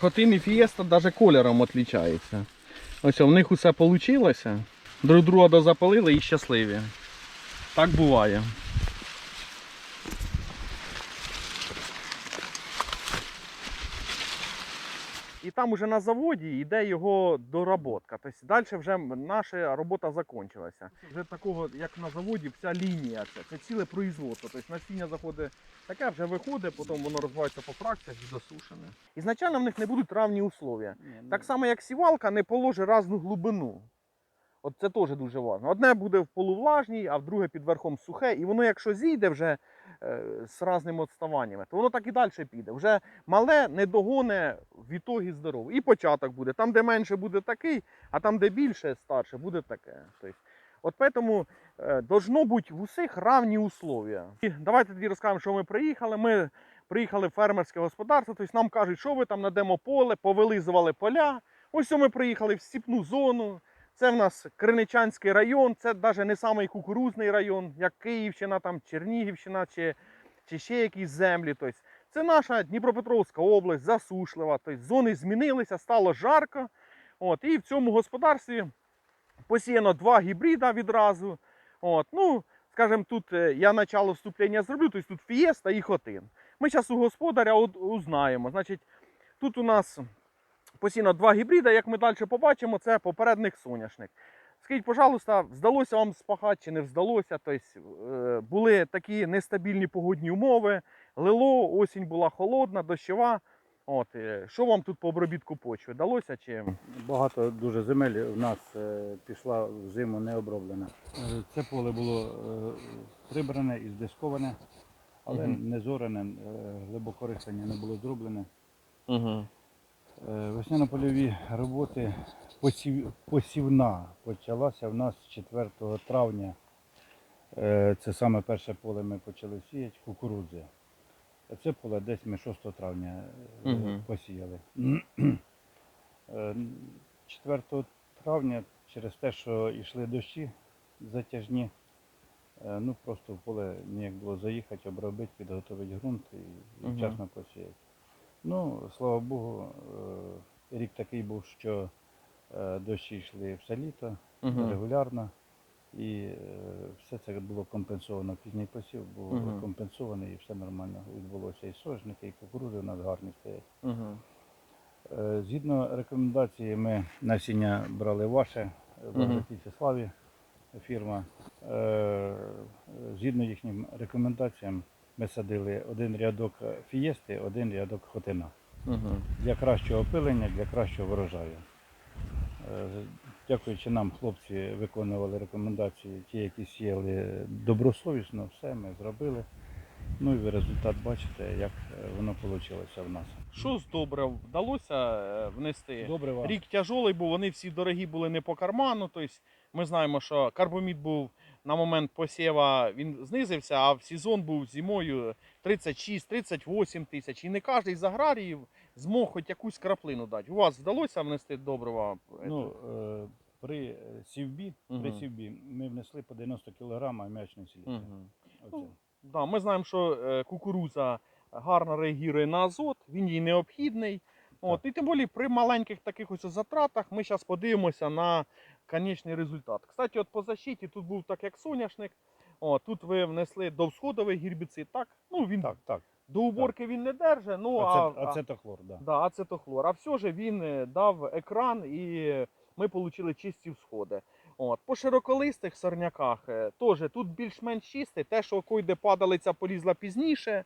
Хотин і Фієста навіть кольором відрізняються. Ось в них усе вийшло. Друг друга дозапалили і щасливі. Так буває. Там уже на заводі йде його доработка. Тобто далі вже наша робота закінчилася. Вже такого, як на заводі, вся лінія це, це ціле производство. Тобто насіння заходить таке, вже виходить, потім воно розвивається по фракціях і засушене. Ізначально в них не будуть равні условия. Так само, як сівалка не положить різну глибину. От це теж дуже важливо. Одне буде в полувлажній, а в друге під верхом сухе. І воно, якщо зійде вже е, з різними відставаннями, то воно так і далі піде. Вже мале не догоне в ітогі здорове. І початок буде. Там, де менше буде такий, а там, де більше старше, буде таке. Тобто, от тому е, бути в усіх равні условия. І давайте тоді розкажемо, що ми приїхали. Ми приїхали в фермерське господарство, тобто нам кажуть, що ви там на демополе, повилизували поля. Ось ми приїхали в степну зону. Це в нас Криничанський район, це навіть не самий кукурузний район, як Київщина, там Чернігівщина чи, чи ще якісь землі. Тобто, це наша Дніпропетровська область, засушлива. Тобто, зони змінилися, стало жарко. От, і в цьому господарстві посіяно два гібрида відразу. От, ну, скажімо, тут е, я начало вступлення зроблю, тобто тут фієста і хотин. Ми зараз у господаря узнаємо. Значить, тут у нас посіяно два гібрида, як ми далі побачимо, це попередник соняшник. Скажіть, пожалуйста, вдалося вам спахати чи не вдалося? Тобто, е, були такі нестабільні погодні умови, лило, осінь була холодна, дощова. От, е, що вам тут по обробітку почви? Вдалося чи? Багато дуже земель у нас е, пішла в зиму не оброблена. Це поле було прибране і здисковане, але Мгм. не зорене, глибокористання не було зроблене. Угу. Е, Весняно-польові роботи посів, посівна почалася в нас 4 травня. Е, Це саме перше поле ми почали сіяти, кукурудзи. Це поле десь ми 6 травня Мгм. посіяли. Е, 4 травня через те, що йшли дощі затяжні, ну просто в поле ніяк було заїхати, обробити, підготувати ґрунт і, вчасно посіяти. Ну, слава Богу, е, рік такий був, що е, дощі йшли все літо Угу. регулярно. І е, все це було компенсовано. Пізній посів був Мгм. компенсований і все нормально відбулося. І сожники, і кукурузи у нас гарні стоять. Е, Згідно рекомендації, ми насіння брали ваше в Мгм. Славі фірма. Згідно їхнім рекомендаціям, ми садили один рядок фієсти, один рядок хотина Угу. для кращого опилення, для кращого врожаю. Е, Дякуючи нам, хлопці виконували рекомендації, ті, які сіяли добросовісно, все ми зробили. Ну і ви результат бачите, як е, воно вийшло в нас. Що з добре вдалося е, внести? Добре. Рік тяжолий був, вони всі дорогі були не по карману. Тобто ми знаємо, що карбомід був на момент посіва, він знизився, а в сезон був зимою 36-38 тисяч. І не кожен з аграріїв змог хоч якусь краплину дати. У вас вдалося внести добрива? Ну, е, при сівбі, при сівбі ми внесли по 90 кг м'ячної селітри. Угу. Ну, Да, ми знаємо, що е, кукурудза гарно реагує на азот, він їй необхідний. От, і тим більше при маленьких таких ось затратах ми зараз подивимося на конечний результат. Кстати, от по защиті тут був так, як соняшник. О, тут ви внесли довсходовий гербіцид, так? Ну, він Так, так. до уборки він не держить, ну а, Ацет, ацетохлор, да. Да, ацетохлор. А все ж він е, дав екран і ми отримали чисті всходи. От. По широколистих сорняках е, теж тут більш-менш чисте. Те, що койде падалиця полізла пізніше,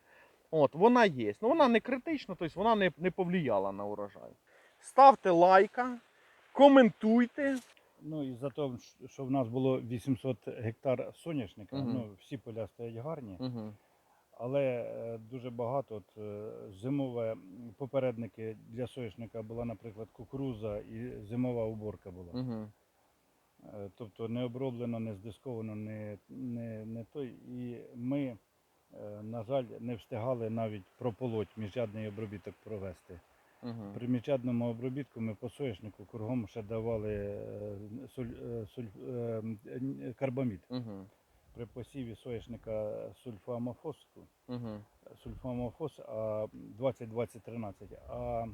от, вона є. Ну, вона не критична, тобто вона не, не повлияла на урожай. Ставте лайка, коментуйте. Ну і за те, що в нас було 800 гектар соняшника, Мгм. ну всі поля стоять гарні, Угу. але е, дуже багато от, е, зимове попередники для соняшника була, наприклад, кукуруза і зимова уборка була. Угу. Тобто не оброблено, не здисковано, не, не, не той. І ми, на жаль, не встигали навіть прополоть міжрядний обробіток провести. Угу. При міжрядному обробітку ми по соняшнику кругом ще давали е, суль, е, суль, е, м, е, карбамід. Угу. При посіві соняшника сульфамофосу, Угу. сульфамофос а 20-20-13, а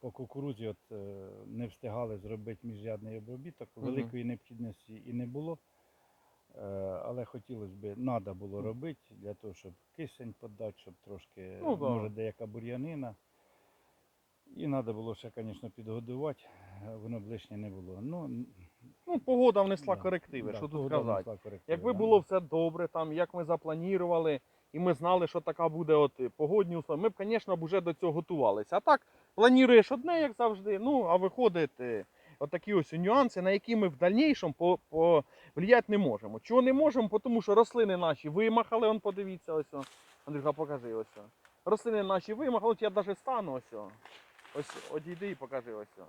по кукурудзі от, е, не встигали зробити міжрядний обробіток. Великої необхідності і не було. Е, Але хотілося б, треба було робити для того, щоб кисень подати, щоб трошки, Ну, да. може, деяка бур'янина. І треба було ще, звісно, підгодувати, е, воно б лишнє не було. Ну, Ну, погода внесла да, корективи, да, що тут сказати. Якби да. було все добре, там, як ми запланували, і ми знали, що така буде от е, погодні умови, ми б, звісно, вже до цього готувалися. А так, плануєш одне, як завжди, ну, а виходить отакі ось нюанси, на які ми в дальнішому по, по, влиять не можемо. Чого не можемо? Тому що рослини наші вимахали, он подивіться, ось. о. Андрюха, покажи ось. о. Рослини наші вимахали, от я навіть стану ось. о. Ось одійди і покажи ось. о.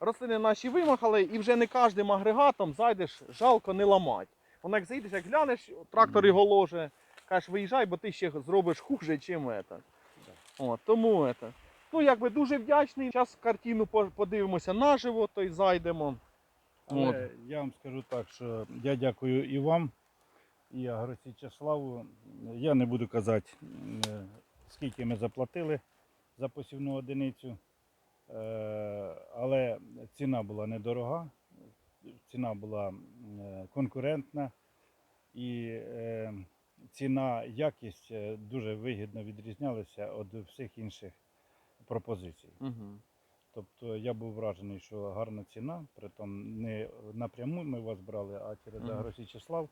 Рослини наші вимахали, і вже не кожним агрегатом зайдеш, жалко не ламати. Воно як заїдеш, як глянеш, трактор його ложе, кажеш, виїжджай, бо ти ще зробиш хуже, чим це. От, тому це. Ну, якби дуже вдячний. Зараз картину по- подивимося наживо, то й зайдемо. Але От. я вам скажу так, що я дякую і вам, і Агросічеславу. Я не буду казати, е, скільки ми заплатили за посівну одиницю, Е, але ціна була недорога, ціна була е, конкурентна і ціна, якість дуже вигідно відрізнялися від всіх інших пропозицій. Угу. Тобто я був вражений, що гарна ціна, притом не напряму ми вас брали, а через Мгм. Агросічеслав.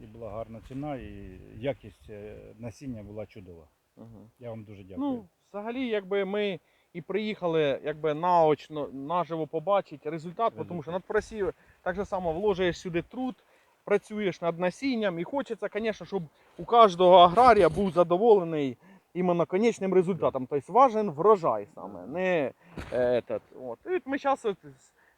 І була гарна ціна, і якість е, насіння була чудова. Угу. Я вам дуже дякую. Ну, взагалі, якби ми і приїхали якби наочно, наживо побачити результат, тому що над просів так же само вложуєш сюди труд, працюєш над насінням, і хочеться, звісно, щоб у кожного аграрія був задоволений іменно конечним результатом. Тобто важен врожай саме, не е, этот, от. І от ми зараз от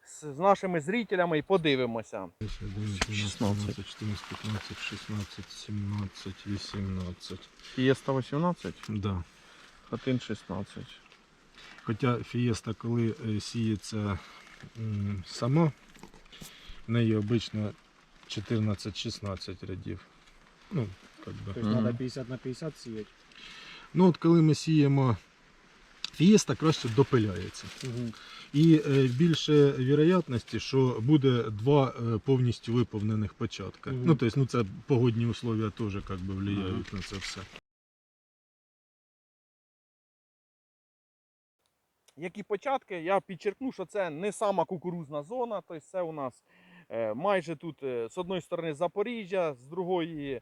з, з нашими зрителями і подивимося. 11, 12, 14, 15, 16, 17, 18. Фієста 18, Да. хатин 16. Хоча фієста, коли е, сіється м, сама, в неї обично 14-16 рядів. Ну, как би. То есть надо 50 на 50 сеять. Ну от коли ми сіємо фієста, краще допиляється. І е, більше вірогідності, що буде два е, повністю виповнених початка. Мгм. Ну, тобто, ну, це погодні условия теж как би, впливають на це все. Які початки, я підчеркну, що це не сама кукурузна зона, тобто це у нас е, майже тут з одної сторони Запоріжжя, з другої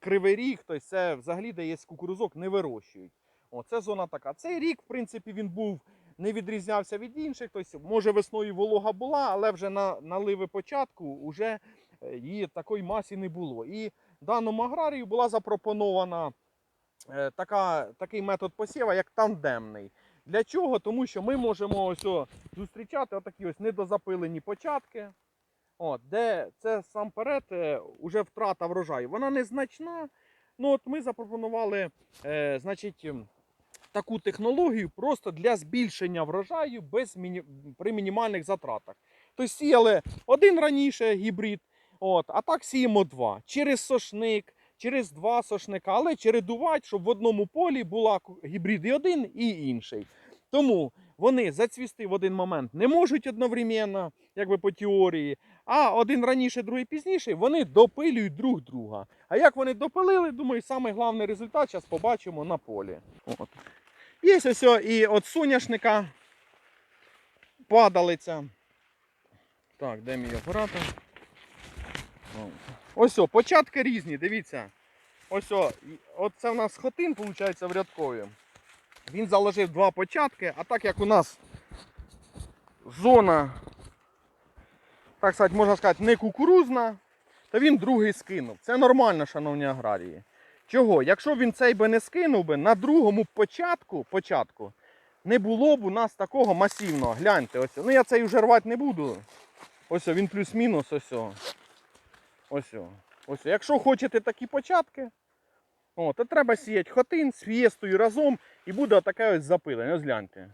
Кривий Ріг, тобто це взагалі де є кукурузок, не вирощують. О, це зона така. Цей рік, в принципі, він був не відрізнявся від інших. Тобто, може, весною волога була, але вже на наливи початку вже е, її такої масі не було. І даному аграрію була запропонована е, така, такий метод посіва, як тандемний. Для чого? Тому що ми можемо ось о зустрічати отакі ось недозапилені початки, от, де це сам перед уже втрата врожаю. Вона незначна. Ну от ми запропонували е, значить, таку технологію просто для збільшення врожаю без міні... при мінімальних затратах. Тобто сіяли один раніше гібрид, от, а так сіємо два. Через сошник, через два сошника, але чередувати, щоб в одному полі була гібрид і один, і інший. Тому вони зацвісти в один момент не можуть одновременно, якби по теорії, а один раніше, другий пізніше, вони допилюють друг друга. А як вони допилили, думаю, самий головний результат зараз побачимо на полі. От. Є ось і от соняшника падалиця. Так, де мій оператор? Ось о, початки різні, дивіться. Ось о, і- от це в нас хотин, виходить, в рядкові. Він заложив два початки, а так як у нас зона, так сказати, можна сказати, не кукурузна, то він другий скинув. Це нормально, шановні аграрії. Чого? Якщо він цей би не скинув би, на другому початку, початку не було б у нас такого масивного. Гляньте, ось. Ну я цей вже рвати не буду. Ось він плюс-мінус, ось. Ось. Ось. Якщо хочете такі початки, о, то треба сіяти хотин з фієстою разом і буде таке ось запилення. Ось гляньте.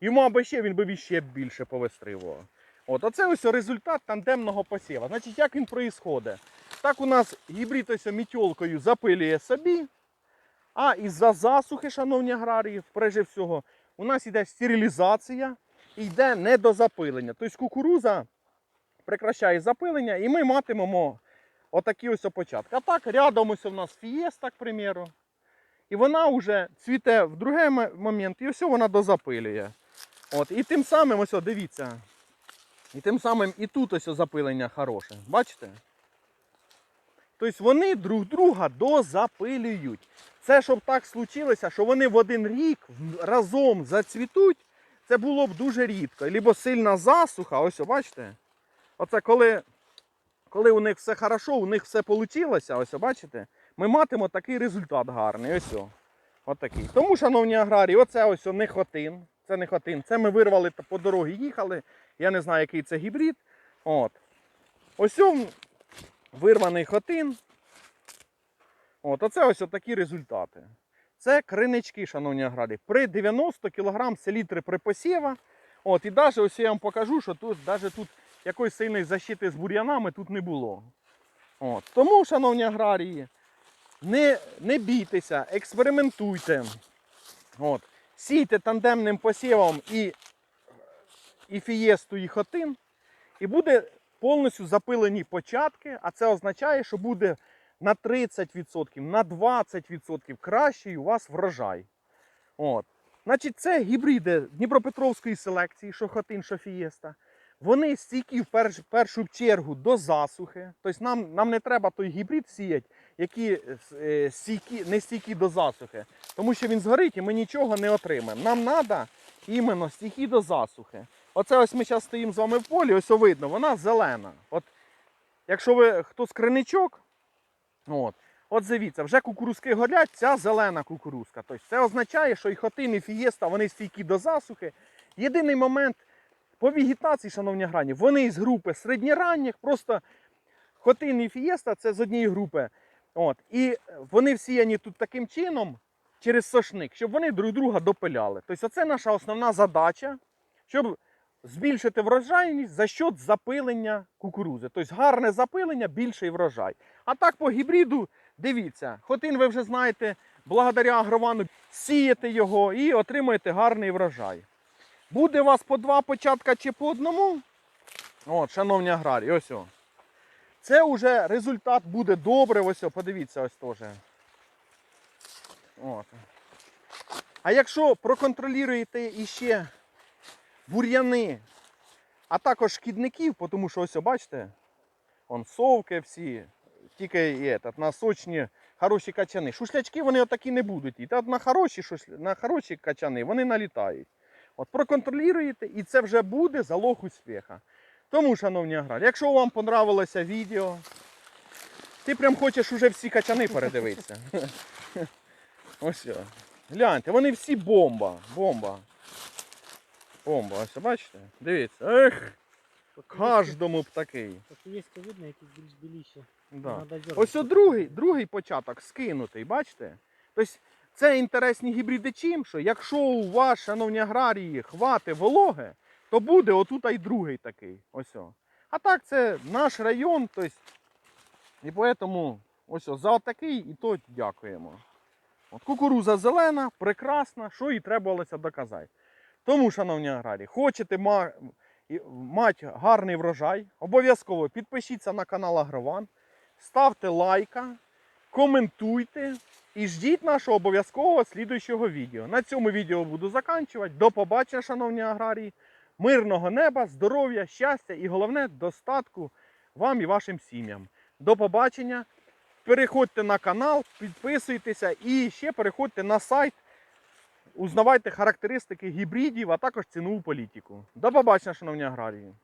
Йому аби ще він би ще більше повистрибував. От, оце ось результат тандемного посіва. Значить, як він проїсходить? Так у нас гібрид ось мітьолкою запилює собі, а із-за засухи, шановні аграрії, прежде всього, у нас йде стерилізація і йде недозапилення. Тобто кукуруза прекращає запилення, і ми матимемо отакі ось початки. А так, рядом ось у нас фієста, к примеру. І вона вже цвіте в другий момент, і ось вона дозапилює. От, і тим самим, ось, дивіться. І тим самим і тут ось запилення хороше. Бачите? Тобто вони друг друга дозапилюють. Це щоб так случилося, що вони в один рік разом зацвітуть, це було б дуже рідко. Либо сильна засуха, ось бачите? Оце коли, коли у них все хорошо, у них все вийшло, ось бачите, ми матимемо такий результат гарний. Ось о. Отакий. Тому, шановні аграрії, оце ось о, не хотин. Це не хотин. Це ми вирвали по дорогі їхали. Я не знаю, який це гібрид. От. Ось вирваний хотин. От, оце ось такі результати. Це кринички, шановні аграрії. При 90 кг селітри при посіва. От, і навіть ось я вам покажу, що тут навіть тут якоїсь сильної защити з бур'янами тут не було. От. Тому, шановні аграрії, не, не бійтеся, експериментуйте. От. Сійте тандемним посівом і, і фієсту, і хотин. І буде повністю запилені початки, а це означає, що буде на 30%, на 20% кращий у вас врожай. От. Значить, це гібриди Дніпропетровської селекції, що хотин, що фієста. Вони стійкі в перш, першу чергу до засухи. Тобто нам, нам не треба той гібрид сіяти, які е, стійкі, не стійкі до засухи. Тому що він згорить і ми нічого не отримаємо. Нам треба іменно стійкі до засухи. Оце ось ми зараз стоїмо з вами в полі, ось видно, вона зелена. От, якщо ви хто з криничок, от, от дивіться, вже кукурузки горять, ця зелена кукурузка. Тобто це означає, що і хотин, і фієста, вони стійкі до засухи. Єдиний момент по вегетації, шановні грані, вони із групи середньоранніх, просто хотин і фієста це з однієї групи. От, і вони всіяні тут таким чином через сошник, щоб вони друг друга допиляли. Тобто це наша основна задача, щоб збільшити врожайність за счет запилення кукурузи. Тобто гарне запилення, більший врожай. А так по гібриду, дивіться, хотин ви вже знаєте, благодаря агровану сієте його і отримаєте гарний врожай. Буде у вас по два початка чи по одному. От, шановні аграрії, ось о. Це вже результат буде добре. Ось подивіться, ось теж. От. А якщо проконтролюєте іще бур'яни, а також шкідників, тому що ось бачите, он совки всі, тільки і этот, на сочні хороші качани. Шушлячки вони отакі не будуть. І на хороші, на хороші качани вони налітають. От проконтролюєте, і це вже буде залог успіха. Тому, шановні аграрії, якщо вам понравилося відео, ти прям хочеш уже всі качани передивитися. Ось. Гляньте, вони всі бомба. Бомба. Бомба, ось бачите? Дивіться. Ех, кожному б такий. Є видно, якісь більш біліші. Да. Ось о другий, другий початок скинутий, бачите? Тобто це інтересні гібриди чим, що якщо у вас, шановні аграрії, хвати вологи, то буде отут і другий такий. Ось. А так це наш район, тобто, і тому ось за отакий і то дякуємо. От кукуруза зелена, прекрасна, що і требувалося доказати. Тому, шановні аграрії, хочете мати гарний врожай, обов'язково підпишіться на канал Агрован, ставте лайка, коментуйте і ждіть нашого обов'язкового слідуючого відео. На цьому відео буду заканчувати. До побачення, шановні аграрії. Мирного неба, здоров'я, щастя і головне достатку вам і вашим сім'ям. До побачення. Переходьте на канал, підписуйтеся і ще переходьте на сайт. Узнавайте характеристики гібридів, а також цінову політику. До побачення, шановні аграрії.